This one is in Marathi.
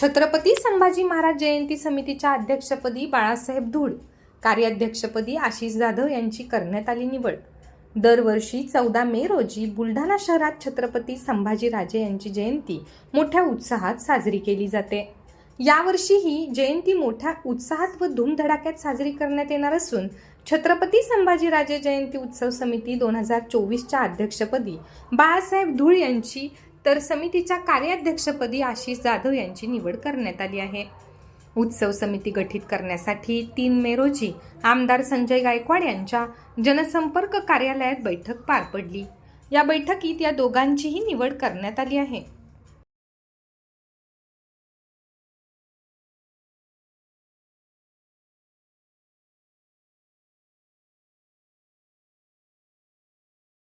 छत्रपती संभाजी महाराज जयंती समितीच्या अध्यक्षपदी बाळासाहेब धूड कार्याध्यक्षपदी आशिष जाधव यांची करण्यात आली निवड. दरवर्षी चौदा मे रोजी बुलढाणा शहरात छत्रपती संभाजीराजे यांची जयंती मोठ्या उत्साहात साजरी केली जाते. यावर्षी ही जयंती मोठ्या उत्साहात व धूमधडाक्यात साजरी करण्यात येणार असून छत्रपती संभाजीराजे जयंती उत्सव समिती दोन हजार चोवीसच्या अध्यक्षपदी बाळासाहेब धूळ यांची तर समितीच्या कार्याध्यक्षपदी आशिष जाधव यांची निवड करण्यात आली आहे. उत्सव समिती गठीत करण्यासाठी तीन मे रोजी आमदार संजय गायकवाड यांच्या जनसंपर्क कार्यालयात बैठक पार पडली. या बैठकीत या दोघांचीही निवड करण्यात आली आहे.